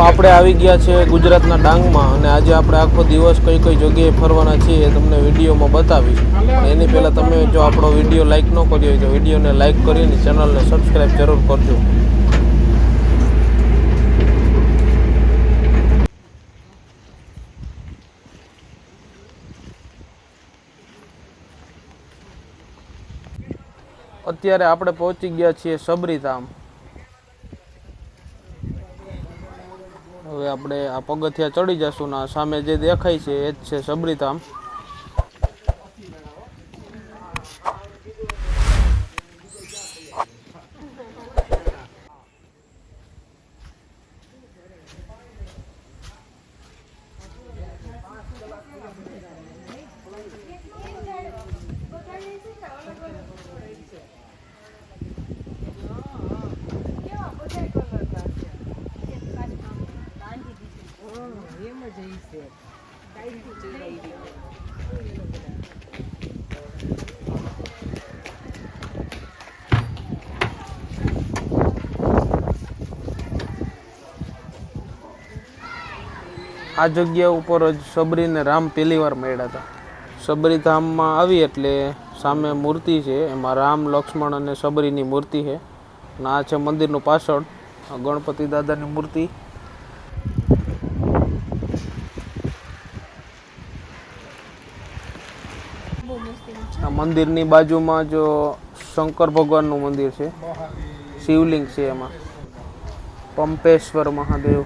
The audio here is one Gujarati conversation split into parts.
આપણે આવી ગયા છે ગુજરાતના ડાંગમાં અને આજે આપણે આખો દિવસ કઈ કઈ જગ્યાએ ફરવાના છીએ તમને વિડીયોમાં બતાવીશ. એની પહેલાં તમે જો આપણો વીડિયો લાઇક ન કર્યો હોય તો વિડીયોને લાઇક કરીને ચેનલને સબસ્ક્રાઈબ જરૂર કરજો. અત્યારે આપણે પહોંચી ગયા છીએ સબરીધામ. હવે આપણે આ પગથિયા ચડી જશું ને સામે જે દેખાય છે એ જ છે સબરીધામ આ જગ્યા ઉપર જ સબરીને રામ પહેલી વાર મળ્યા હતા. સબરીધામમાં આવી એટલે સામે મૂર્તિ છે, એમાં રામ, લક્ષ્મણ અને સબરીની મૂર્તિ છે. અને આ છે મંદિરનું પાછળ ગણપતિ દાદાની મૂર્તિ. મંદિરની બાજુમાં જો શંકર ભગવાનનું મંદિર છે, શિવલિંગ છે એમાં. પંપેશ્વર મહાદેવ.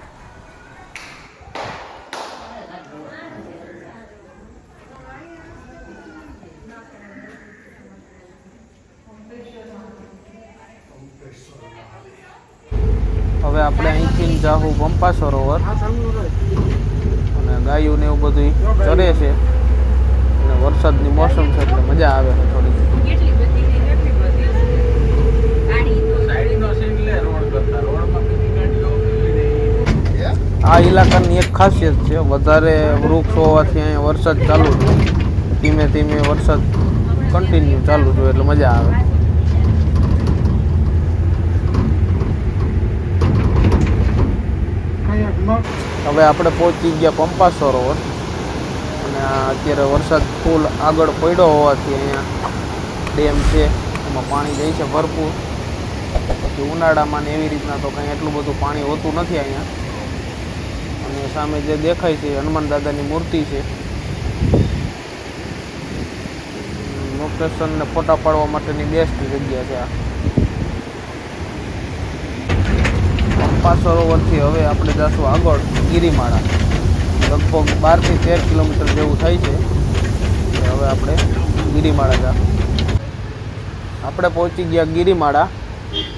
હવે આપણે અહીંથી જાહું પંપા સરોવર અને ગાયું ને એવું બધું ચરે છે. વરસાદની મોસમ છે એટલે મજા આવે છે થોડી કેટલી બધી ને કેટલી બધી ગાડી આ ઇલાકાની એક ખાસિયત છે વધારે વૃક્ષ હોવાથી અહીંયા વરસાદ ચાલુ જ ધીમે ધીમે વરસાદ કન્ટિન્યુ ચાલુ જ એટલે મજા આવે. હવે આપણે પહોંચી ગયા પંપા સરોવર અત્યારે વરસાદ ફૂલ આગળ પડ્યો હોવાથી અહીંયા ડેમ છે, એમાં પાણી જાય છે ભરપૂર. પછી ઉનાળામાં ને એવી રીતના તો કંઈ એટલું બધું પાણી હોતું નથી અહીંયા. અને સામે જે દેખાય છે, હનુમાન દાદાની મૂર્તિ છે. લોકેશનને ફોટા પાડવા માટેની બેસ્ટ જગ્યા છે આ. પંપા સરોવરથી હવે આપણે જશું આગળ, ગિરિમાળા. લગભગ બારથી તેર કિલોમીટર જેવું થાય છે. હવે આપણે ગિરિમાળા જા આપણે પહોંચી ગયા ગિરિમાળા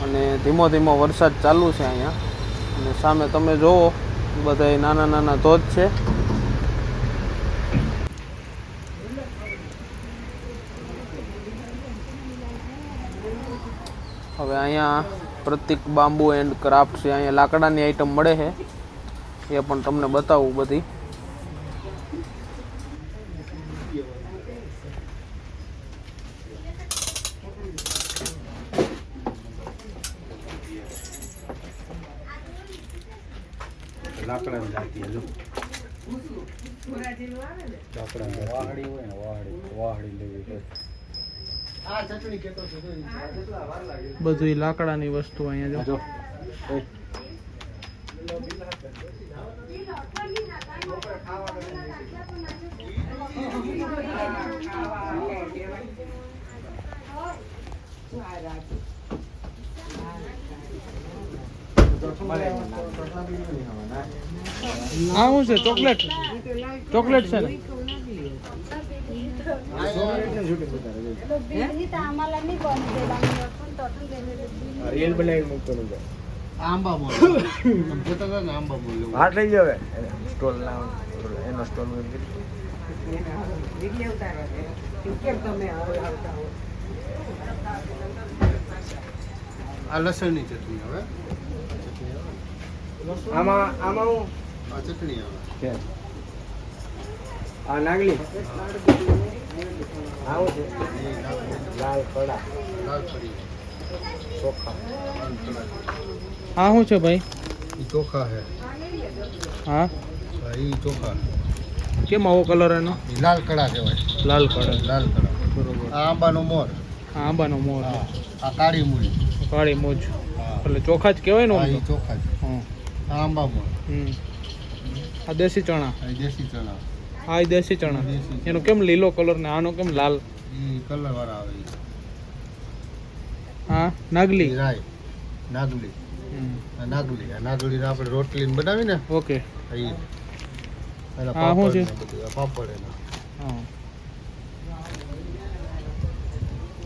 અને ધીમો ધીમો વરસાદ ચાલુ છે અહીંયા. અને સામે તમે જુઓ બધા નાના નાના ધોધ છે. હવે અહીંયા પ્રતિક બાંબુ એન્ડ ક્રાફ્ટ છે. અહીંયા લાકડાની આઈટમ મળે છે. એ પણ તમને બતાવું બધી લાકડાની જાતી હજુ લાકડાની વાહડી હોય ને વાહડી વાહડી લેવી હોય બધી લાકડાની વસ્તુ અહીંયા જો. હા શું છે? ચોકલેટ? ચોકલેટ છે ને? રીલ બનાવી મૂકવાનું છે આંબા મોલ હાથ લઈ જાવે સ્ટોલ ના એનો સ્ટોલ આ લસણની ચટણી હવે આમાં આમાં હું? આ ચટણી આવે. આ નાગલી. આવું છે. લાલ કડા લાલ ચોખા હા શું છે ભાઈ? ચોખા હે? હા ભાઈ ચોખા. કેમ આવો કલર એનો? લાલ કડા કહેવાય. લાલ કલર લાલ કડા બરોબર. આ આંબાનો મોર. આ આંબાનો મોર. આ કાળી મૂળી કાળી મોજ એટલે ચોખા જ કહેવાય ને ચોખા જ. હા. આંબા મોર. હમ. આ દેશી ચણા. દેશી ચણા. હા દેશી ચણા. એનો કેમ લીલો કલર ને આનો કેમ લાલ? કલર વાળા આવે. હા નાગલી. રાય. નાગલી. નાગલી. આ આપણે રોટલી બનાવી ને ઓકે શું પાપડ છે? આ પાપડ એના હા.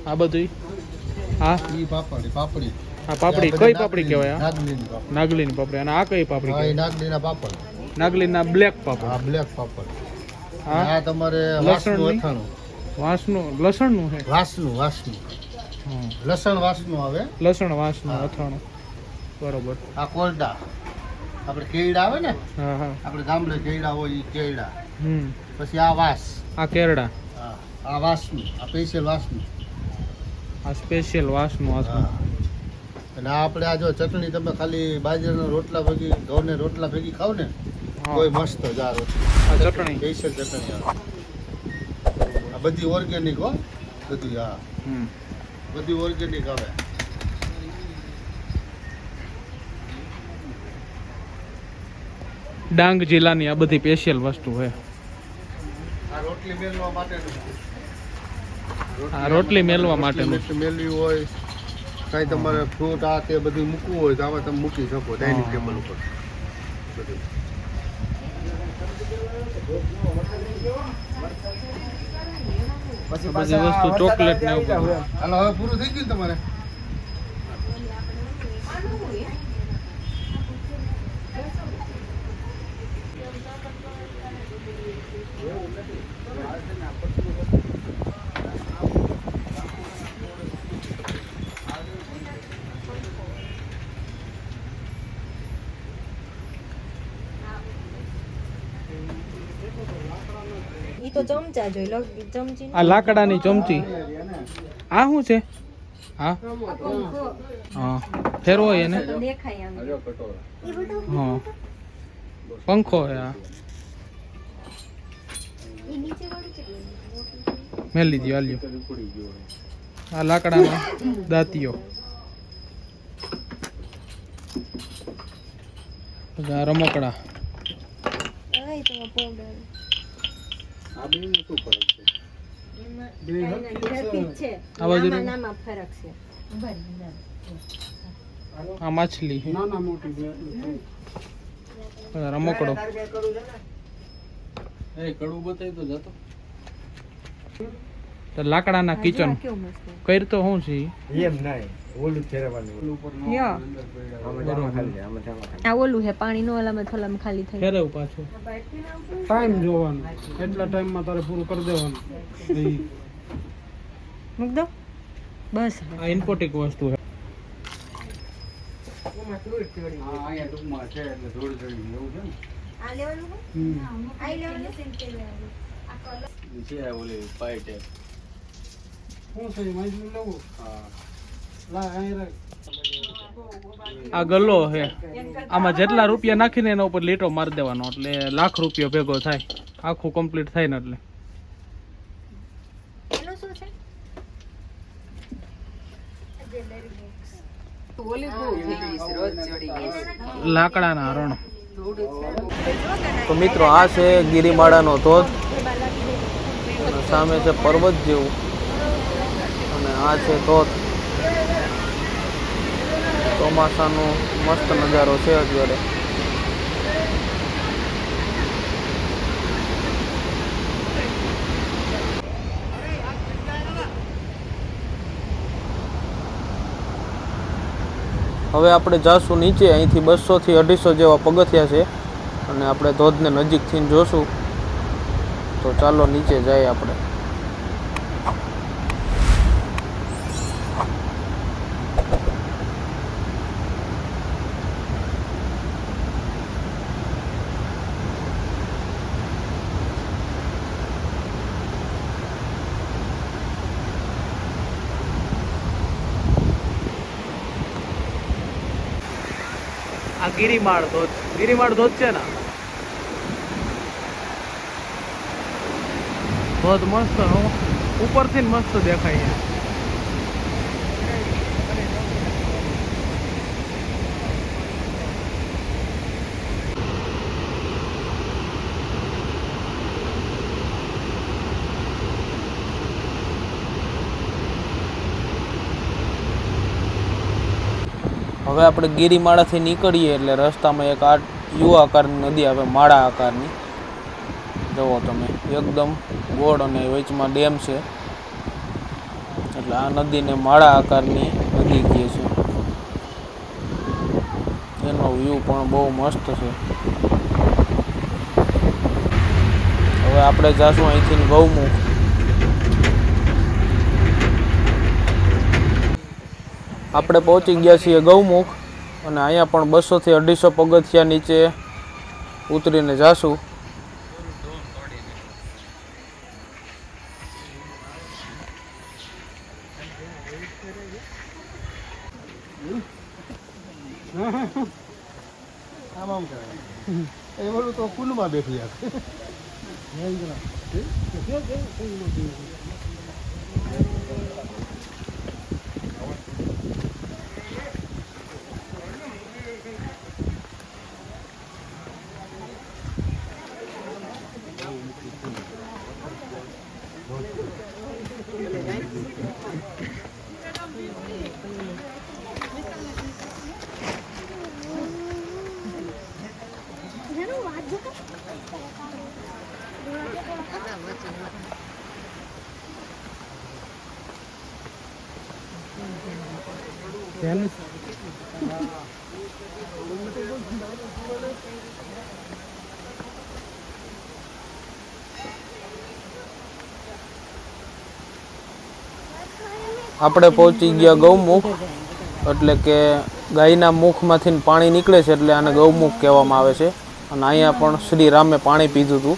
આ બધું હા? ઈ પાપડી પાપડી. હા પાપડી. કઈ પાપડી કહેવાય નાગલીની પાપડી. નાગલીની પાપડી. અને આ કઈ પાપડી કહેવાય? નાગલીના પાપડ. નાગલીના બ્લેક પાપડ. આ બ્લેક પાપડ. હા? આ તમારે લસણ અથાણું. વાંસનું? લસણનું છે વાસનું વાસનું. હા લસણ વાસનું આવે? લસણ વાંસનું. અથાણું. બરોબર. આ કોરડા. આપણે કેળા આવે ને? હા હા. આપણે ગામડે કેળા હોય એ કેળા. હમ. પછી આ વાસ. આ કેરડા હા આ વાસનું આ સ્પેશિયલ વાસનું. આ સ્પેશિયલ વાંસનું અથાણું અને આપણે આ જો ચટણી તમે ખાલી બાજરાના રોટલા ભેગી ઘઉંને રોટલા ભેગી ખાવ ને. કોઈ મસ્ત જ આ રોટલી. ચટણી. સ્પેશિયલ ચટણી આ બધી ઓર્ગેનિક હો. બધી હા. બધી ઓર્ગેનિક આવે. ડાંગ જિલ્લાની આ બધી સ્પેશિયલ વસ્તુ છે. આ રોટલી મેલવા માટેનું. આ રોટલી મેલવા માટેનું. મેલવી હોય કાંઈ તમારે ફ્રૂટ આ તે બધું મૂકવું હોય તો આમાં તમે મૂકી શકો ડાઇનિંગ ટેબલ ઉપર. બધું. આ બધી વસ્તુ ચોકલેટ ને એવું હાલો હવે પૂરું થઈ ગયું તમારે ઈ તો ચમચા જોઈ લો ચમચી આ લાકડાની ચમચી. આ શું છે? હા. હા. ફેરવો એને. દેખાય આમ. હા. પંખો હે આ. ઈ નીચે મેલી દો આલ્યો આ લાકડાનો દાંતીઓ. રમકડા. આય તો પાવડર આ શું ફરક છે? બાજુ આ માછલી મોટી બે. રમકડો એ કડું બતાવી તો જતો. તો લાકડાના કિચન. કરતો હું તો શું છે. એમ નહીં. ઓલું આ ઓલું હે પાણી નો ઓલામાં થોલામાં ખાલી થઈ ફેરવ પાછું. ટાઈમ જોવાનો. એટલા ટાઈમમાં તારે પૂરું કરી દેવાનું? મૂક દો. બસ આ ઇમ્પોર્ટિક વસ્તુ છે. છે એટલે થોડી થોડી એવું છે ને? આ લેવાનું આ લેવાનું? છે ઓલી પાઈ ટેપ શું છે માહિતી લેવું? હા. આ ગલ્લો છે. આમાં જેટલા રૂપિયા નાખીને એના ઉપર લીટો મારી દેવાનો એટલે લાખ રૂપિયો ભેગો થાય. આખું કમ્પ્લીટ થાય ને એટલે. એનું શું છે? લાકડાના હરણ તો મિત્રો આ છે ગિરિમાળાનો ધોધ. અને સામે છે પર્વત જેવું. અને આ છે ધોધ. ચોમાસાનો મસ્ત નજારો છે અત્યારે. હવે આપણે જાશું નીચે, અહીંથી બસોથી અઢીસો જેવા પગથિયા છે અને આપણે ધોધને નજીકથી જોશું. તો ચાલો નીચે જઈએ આપણે. ગિરિમાળ ધોધ. ગિરિમાળ ધોધ છે ને? ધોધ મસ્ત ઉપરથી મસ્ત દેખાય છે. હવે આપણે ગિરિમાળાથી નીકળીએ એટલે રસ્તામાં એક આ યુ આકારની નદી આવે, માળા આકારની. જુઓ તમે, એકદમ ગોળ અને વચમાં ડેમ છે. એટલે આ નદીને માળા આકારની નદી કહે છે. એનો વ્યૂ પણ બહુ મસ્ત છે. હવે આપણે જાશું અહીંથી ગૌમુખ. આપણે પહોંચી ગયા છીએ ગૌમુખ અને અહીંયા પણ બસોથી અઢીસો પગથિયા નીચે ઉતરીને જાશું. એ બોલું તો કુલમાં બેઠી આપે આપણે પહોંચી ગયા ગૌમુખ, એટલે કે ગાયના મુખમાંથી પાણી નીકળે છે એટલે આને ગૌમુખ કહેવામાં આવે છે. અને અહીંયા પણ શ્રી રામે પાણી પીધું હતું.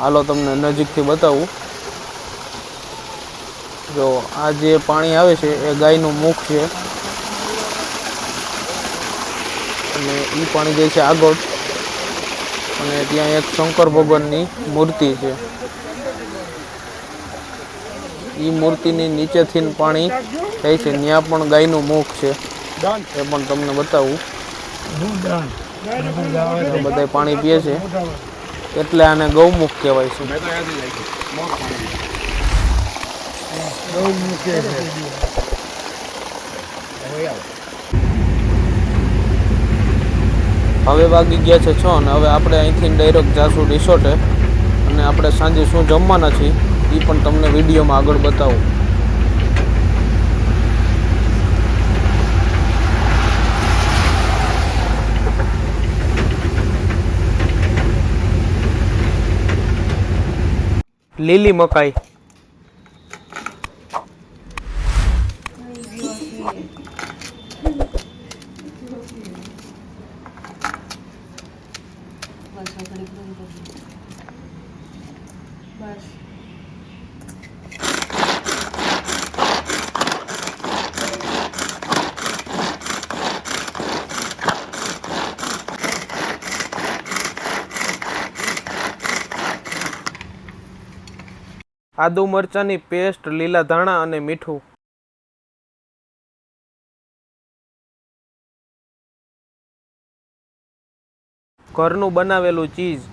હાલો તમને નજીકથી બતાવું. જો આ જે પાણી આવે છે એ ગાયનું મુખ છે. અને એ પાણી જાય છે આગળ, અને ત્યાં એક શંકર ભગવાનની મૂર્તિ છે. એ મૂર્તિની નીચેથી પાણી થાય છે ત્યાં પણ ગાયનું મુખ છે. એ પણ તમને બતાવું. બધા પાણી પીએ છે. એટલે આને ગૌમુખ કહેવાય છે. હવે વાગી ગયા છે છ અને હવે આપણે અહીંથી ડાયરેક્ટ જાશું રિસોર્ટે અને આપણે સાંજે શું જમવાના છીએ એ પણ તમને વિડીયોમાં આગળ બતાવું. લીલી મકાઈ. આદુ મરચાંની પેસ્ટ, લીલા ધાણા અને મીઠું. ઘરનું બનાવેલું ચીઝ.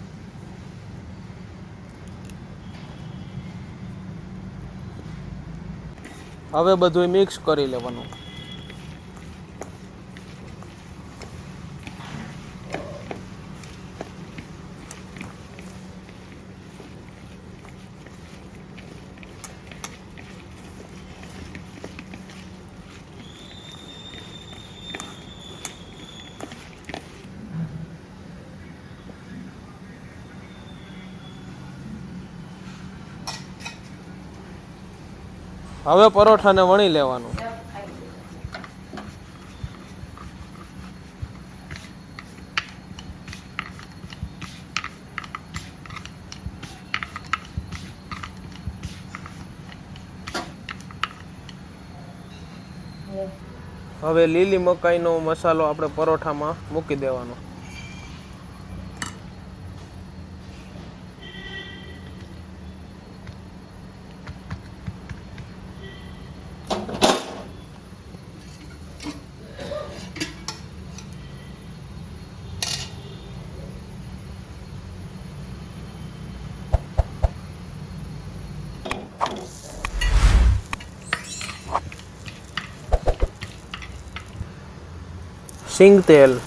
હવે બધું મિક્સ કરી લેવાનું. હવે પરોઠાને વણી લેવાનું. હવે લીલી મકાઈનો મસાલો આપણે પરોઠામાં મૂકી દેવાનો. Singtel.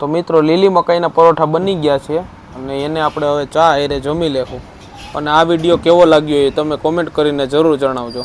તો મિત્રો, લીલી મકાઈના પરોઠા બની ગયા છે અને એને આપણે હવે ચા એરે જમી લેશું. અને આ વીડિયો કેવો લાગ્યો એ તમે કોમેન્ટ કરીને જરૂર જણાવજો.